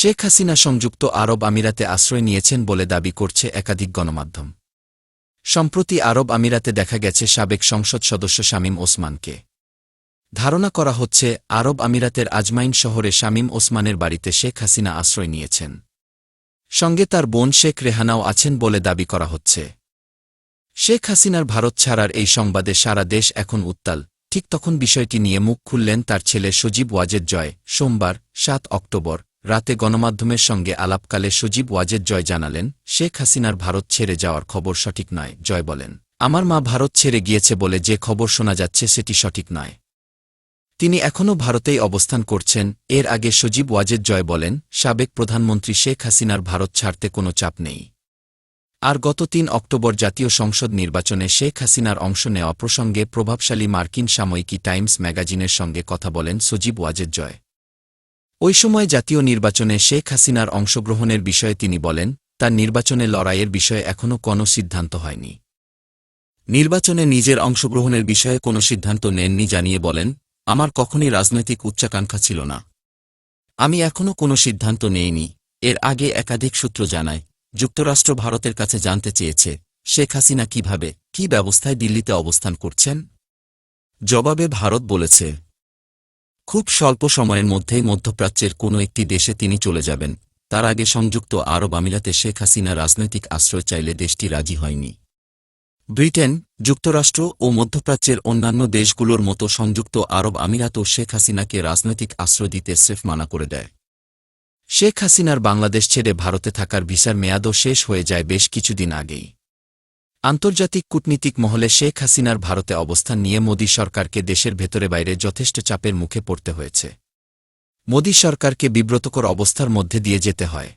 শেখ হাসিনা সংযুক্ত আরব আমিরাতে আশ্রয় নিয়েছেন বলে দাবি করছে একাধিক গণমাধ্যম। সম্প্রতি আরব আমিরাতে দেখা গেছে সাবেক সংসদ সদস্য শামীম ওসমানকে। ধারণা করা হচ্ছে, আরব আমিরাতের আজমাইন শহরে শামীম ওসমানের বাড়িতে শেখ হাসিনা আশ্রয় নিয়েছেন। সঙ্গে তার বোন শেখ রেহানাও আছেন বলে দাবি করা হচ্ছে। শেখ হাসিনার ভারত ছাড়ার এই সংবাদে সারা দেশ এখন উত্তাল। ঠিক তখন বিষয়টি নিয়ে মুখ খুললেন তার ছেলে সজীব ওয়াজেদ জয়, সোমবার, সাত অক্টোবর। রাতে গণমাধ্যমের সঙ্গে আলাপকালে সজীব ওয়াজেদ জয় জানালেন, শেখ হাসিনার ভারত ছেড়ে যাওয়ার খবর সঠিক নয়, জয় বলেন। আমার মা ভারত ছেড়ে গিয়েছে বলে যে খবর শোনা যাচ্ছে সেটি সঠিক নয়। তিনি এখনও ভারতেই অবস্থান করছেন, এর আগে সজীব ওয়াজেদ জয় বলেন, সাবেক প্রধানমন্ত্রী শেখ হাসিনার ভারত ছাড়তে কোনো চাপ নেই। আর গত তিন অক্টোবর জাতীয় সংসদ নির্বাচনে শেখ হাসিনার অংশ নেওয়া প্রসঙ্গে প্রভাবশালী মার্কিন সাময়িকী টাইমস ম্যাগাজিনের সঙ্গে কথা বলেন সজীব ওয়াজেদ জয়। ওই সময় জাতীয় নির্বাচনে শেখ হাসিনার অংশগ্রহণের বিষয়ে তিনি বলেন, তার নির্বাচনে লড়াইয়ের বিষয়ে এখনও কোনো সিদ্ধান্ত হয়নি। নির্বাচনে নিজের অংশগ্রহণের বিষয়ে কোনো সিদ্ধান্ত নেননি জানিয়ে বলেন, আমার কখনই রাজনৈতিক উচ্চাকাঙ্ক্ষা ছিল না। আমি এখনও কোনো সিদ্ধান্ত নেইনি। এর আগে একাধিক সূত্র জানায়, যুক্তরাষ্ট্র ভারতের কাছে জানতে চেয়েছে, শেখ হাসিনা কীভাবে, কি ব্যবস্থায় দিল্লিতে অবস্থান করছেন? জবাবে ভারত বলেছে খুব স্বল্প সময়ের মধ্যেই মধ্যপ্রাচ্যের কোনো একটি দেশে তিনি চলে যাবেন। তার আগে সংযুক্ত আরব আমিরাতে শেখ হাসিনা রাজনৈতিক আশ্রয় চাইলে দেশটি রাজি হয়নি। ব্রিটেন, যুক্তরাষ্ট্র ও মধ্যপ্রাচ্যের অন্যান্য দেশগুলোর মতো সংযুক্ত আরব আমিরাতও শেখ হাসিনাকে রাজনৈতিক আশ্রয় দিতে স্রেফ মানা করে দেয়। শেখ হাসিনার বাংলাদেশ ছেড়ে ভারতে থাকার ভিসার মেয়াদও শেষ হয়ে যায় বেশ কিছুদিন আগেই। আন্তর্জাতিক কূটনীতিক মহলে শেখ হাসিনার ভারতে অবস্থান নিয়ে মোদী সরকারকে দেশের ভেতরে বাইরে যথেষ্ট চাপের মুখে পড়তে হয়েছে। মোদী সরকারকে বিব্রতকর অবস্থার মধ্যে দিয়ে যেতে হয়।